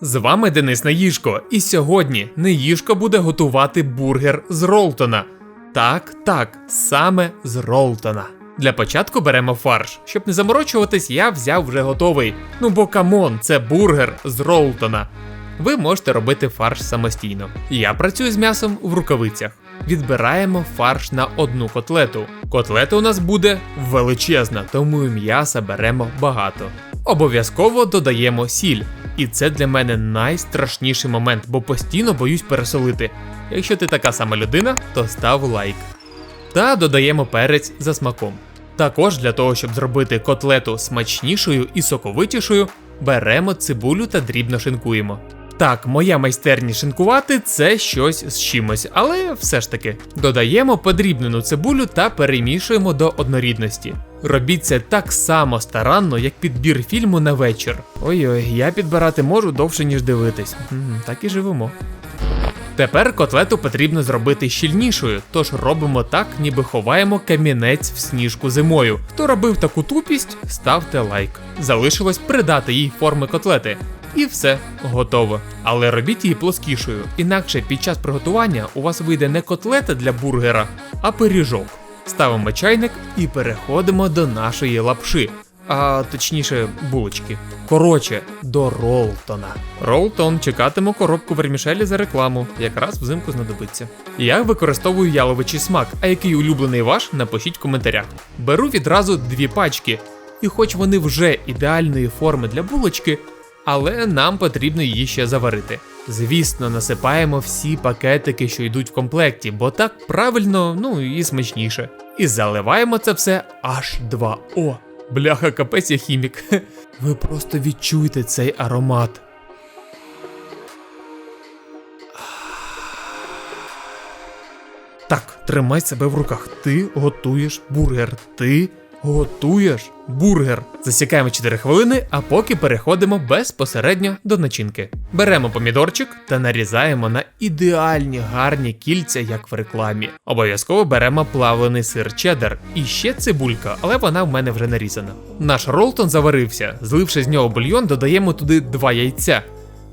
З вами Денис Наїжко, і сьогодні Неїжко буде готувати бургер з Ролтона. Так, так, саме з Ролтона. Для початку беремо фарш. Щоб не заморочуватись, я взяв вже готовий. Ну бо камон, це бургер з Ролтона. Ви можете робити фарш самостійно. Я працюю з м'ясом в рукавицях. Відбираємо фарш на одну котлету. Котлета у нас буде величезна, тому і м'яса беремо багато. Обов'язково додаємо сіль. І це для мене найстрашніший момент, бо постійно боюсь пересолити. Якщо ти така сама людина, то став лайк. Та додаємо перець за смаком. Також для того, щоб зробити котлету смачнішою і соковитішою, беремо цибулю та дрібно шинкуємо. Так, моя майстерність шинкувати це щось з чимось, але все ж таки додаємо подрібнену цибулю та перемішуємо до однорідності. Робіть це так само старанно, як підбір фільму на вечір. Ой-ой, я підбирати можу довше, ніж дивитись. М, Так і живемо. Тепер котлету потрібно зробити щільнішою, тож робимо так, ніби ховаємо камінець в сніжку зимою. Хто робив таку тупість, ставте лайк. Залишилось придати їй форми котлети. І все, готово. Але робіть її плоскішою, інакше під час приготування у вас вийде не котлета для бургера, а пиріжок. Ставимо чайник і переходимо до нашої лапши, а точніше булочки. Коротше, до Ролтона. Ролтон чекатиму коробку вермішелі за рекламу, якраз взимку знадобиться. Я використовую яловичий смак, а який улюблений ваш, напишіть в коментарях. Беру відразу дві пачки, і хоч вони вже ідеальної форми для булочки, але нам потрібно її ще заварити. Звісно, насипаємо всі пакетики, що йдуть в комплекті, бо так правильно, ну і смачніше. І заливаємо це все H2O. Бляха, капець я хімік. Ви просто відчуйте цей аромат. Так, тримай себе в руках. Ти готуєш бургер. Ти готуєш бургер. Засікаємо 4 хвилини, а поки переходимо безпосередньо до начинки. Беремо помідорчик та нарізаємо на ідеальні гарні кільця, як в рекламі. Обов'язково беремо плавлений сир чеддер і ще цибулька, але вона в мене вже нарізана. Наш ролтон заварився. Зливши з нього бульйон, додаємо туди два яйця.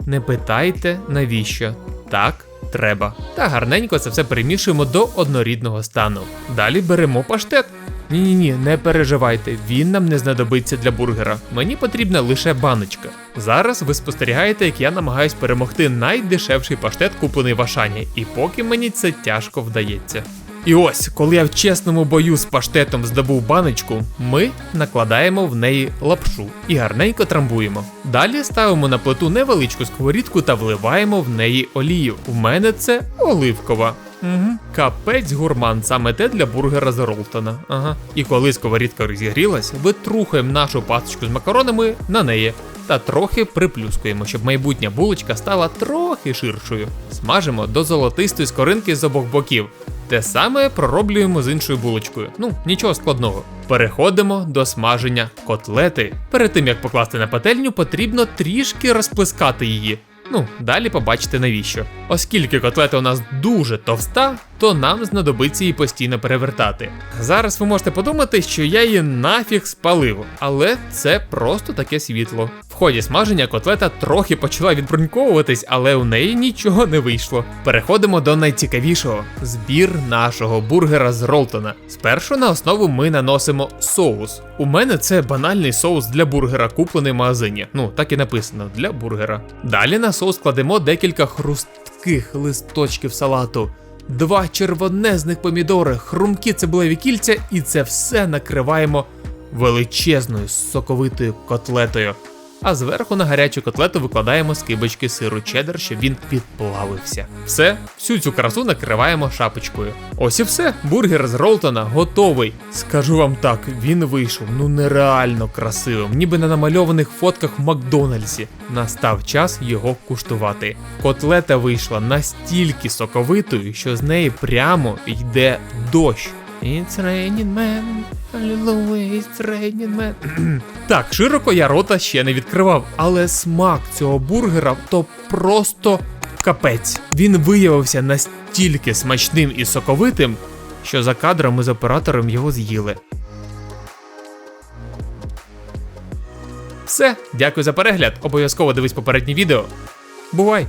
Не питайте навіщо. Так, треба. Та гарненько це все перемішуємо до однорідного стану. Далі беремо паштет. Ні, ні, ні, не переживайте, він нам не знадобиться для бургера. Мені потрібна лише баночка. Зараз ви спостерігаєте, як я намагаюсь перемогти найдешевший паштет, куплений в Ашані, і поки мені це тяжко вдається. І ось, коли я в чесному бою з паштетом здобув баночку, ми накладаємо в неї лапшу і гарненько трамбуємо. Далі ставимо на плиту невеличку сковорідку та вливаємо в неї олію. У мене це оливкова. Угу. Капець гурман, саме те для бургера з Ролтона. Ага. І коли сковорідка розігрілась, витрухаємо нашу пасочку з макаронами на неї та трохи приплюскуємо, щоб майбутня булочка стала трохи ширшою. Смажимо до золотистої скоринки з обох боків. Те саме пророблюємо з іншою булочкою. Ну, нічого складного. Переходимо до смаження котлети. Перед тим як покласти на пательню, потрібно трішки розплескати її. Ну, далі побачите навіщо. Оскільки котлета у нас дуже товста, то нам знадобиться її постійно перевертати. Зараз ви можете подумати, що я її нафіг спалив, але це просто таке світло. В ході смаження котлета трохи почала відбруньковуватись, але у неї нічого не вийшло. Переходимо до найцікавішого збір нашого бургера з Ролтона. Спершу на основу ми наносимо соус. У мене це банальний соус для бургера, куплений в магазині. Ну, так і написано для бургера. Далі на соус кладемо декілька хрустких листочків салату. Два червонезних помідори, хрумкі цибулеві кільця, і це все накриваємо величезною соковитою котлетою. А зверху на гарячу котлету викладаємо скибочки сиру чеддер, щоб він підплавився. Все, всю цю красу накриваємо шапочкою. Ось і все. Бургер з Ролтона готовий. Скажу вам так, він вийшов ну нереально красивим, ніби на намальованих фотках в Макдональдсі. Настав час його куштувати. Котлета вийшла настільки соковитою, що з неї прямо йде дощ. It's raining man, hallelujah, it's raining man. так, широко я рота ще не відкривав, але смак цього бургера то просто капець. Він виявився настільки смачним і соковитим, що за кадром ми з оператором його з'їли. Все, дякую за перегляд. Обов'язково дивись попереднє відео. Бувай!